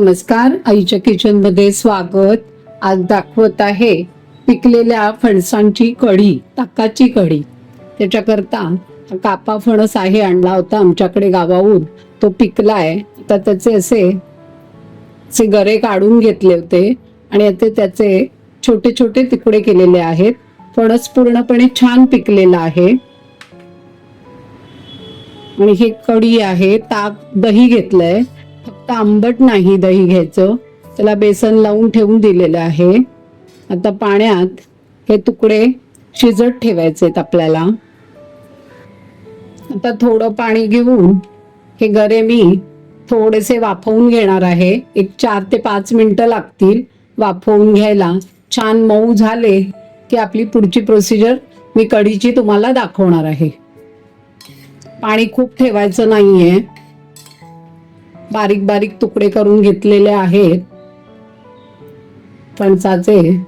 नमस्कार. आईच्या किचनमध्ये स्वागत. आज दाखवत आहे पिकलेल्या फणसांची कढी ताकाची कढी. त्याच्याकरता कापा फणस आहे आणला होता आमच्याकडे गावाहून. तो पिकलाय. आता त्याचे असे से गरे काढून घेतले होते आणि आता त्याचे छोटे छोटे तुकडे केलेले आहेत. फणस पूर्णपणे छान पिकलेला आहे. आणि हे कढी आहे ताक दही घेतलंय. फक्त आंबट नाही दही घ्यायचं. त्याला बेसन लावून ठेवून दिलेलं आहे. आता पाण्यात हे तुकडे शिजत ठेवायचे आहेत आपल्याला. आता थोडं पाणी घेऊन हे गरे मी थोडेसे वाफवून घेणार आहे. एक चार ते पाच मिनिटं लागतील वाफवून घ्यायला. छान मऊ झाले की आपली पुढची प्रोसिजर मी कढीची तुम्हाला दाखवणार आहे. पाणी खूप ठेवायचं नाहीये. बारीक बारीक तुकडे करून घेतलेले आहेत. फणसाचे.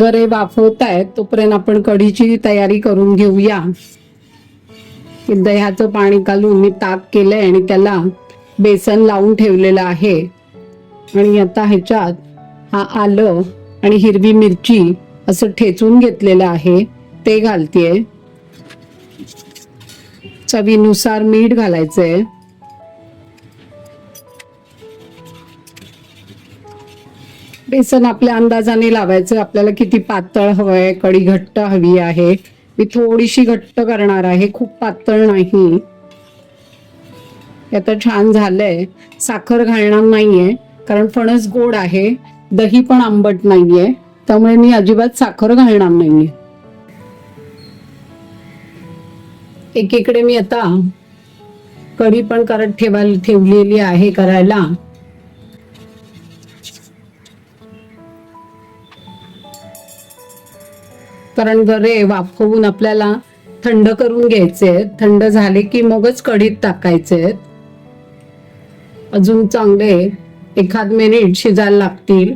गरे वाफवत आहेत तोपर्यंत आपण कढीची तयारी करून घेऊया. दह्याचं पाणी घालून मी ताक केलंय आणि त्याला बेसन लावून ठेवलेलं आहे. आणि आता ह्याच्यात हा आलं आणि हिरवी मिरची असं ठेचून घेतलेलं आहे. ते घालतेय. चवीनुसार मीठ घालायचंय. बेसन आपल्या अंदाजाने लावायचं. आपल्याला किती पातळ हवंय कडी घट्ट हवी आहे. मी थोडीशी घट्ट करणार आहे खूप पातळ नाही. आता छान झालंय. साखर घालणार नाहीये कारण फणस गोड आहे. दही पण आंबट नाहीये. त्यामुळे मी अजिबात साखर घालणार नाहीये. एकीकडे मी आता कढी पण करत ठेवायला ठेवलेली आहे करायला. कारण गरे वाफवून आपल्याला थंड करून घ्यायचे थंड झाले की मगच कढीत टाकायचे अजून चांगले एखाद मिनिट शिजायला लागतील.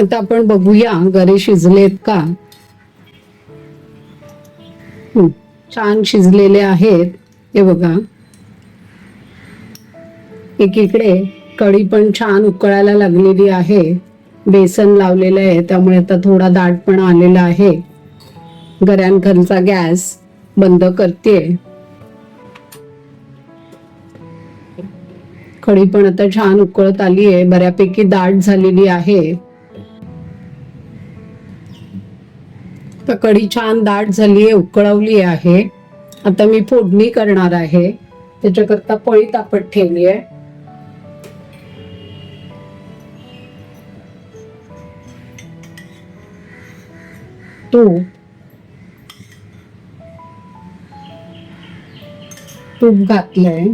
आता आपण बघूया गरे शिजलेत का? छान शिजलेले आहेत. हे बघा. एकीकडे कढी पण छान उकळायला लागलेली आहे. बेसन लावलेलं आहे त्यामुळे आता थोडा दाट पण आलेला आहे. गऱ्यांखालचा गॅस बंद करते कढी पण आता छान उकळत आली आहे बऱ्यापैकी दाट झालेली आहे. तर कढी छान दाट झाली आहे उकळवली आहे. आता मी फोडणी करणार आहे. त्याच्याकरता पळी तापत ठेवली आहे तूप तूप घातलंय.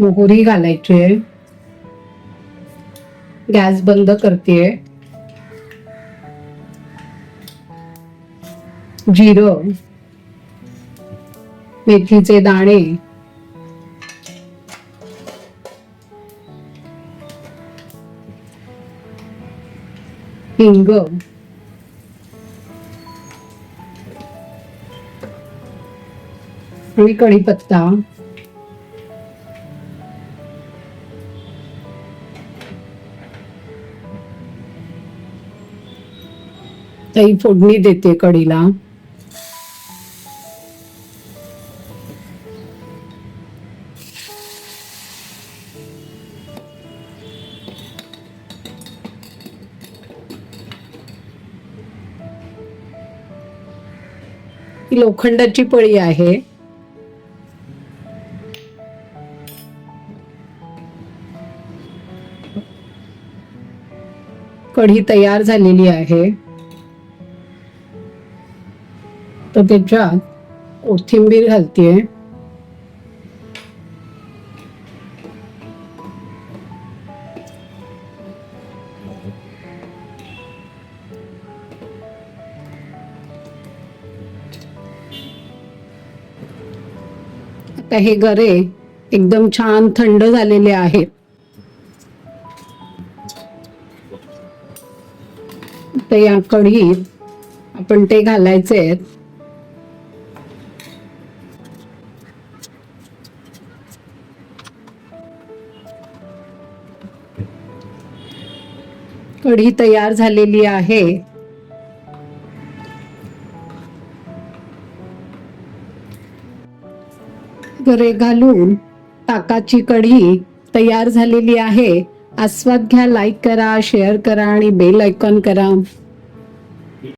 मोहरी घालायची आहे. गॅस बंद करते जिरं. मेथीचे दाणे. हिंग. आणि कढीपत्ता. ताई फोडणी देते कढीला. ही लोखंडाची पळी आहे. कढी तयार झालेली आहे. तर त्याच्यात कोथिंबीर घालतीये. आता हे गरे एकदम छान थंड झालेले आहेत. तर या कढीत आपण ते घालायचे आहेत कढी तयार झालेली आहे. गरे घालून ताकाची कढी तयार झालेली आहे. आस्वाद घ्या लाईक करा शेअर करा आणि बेल ऐकॉन करा.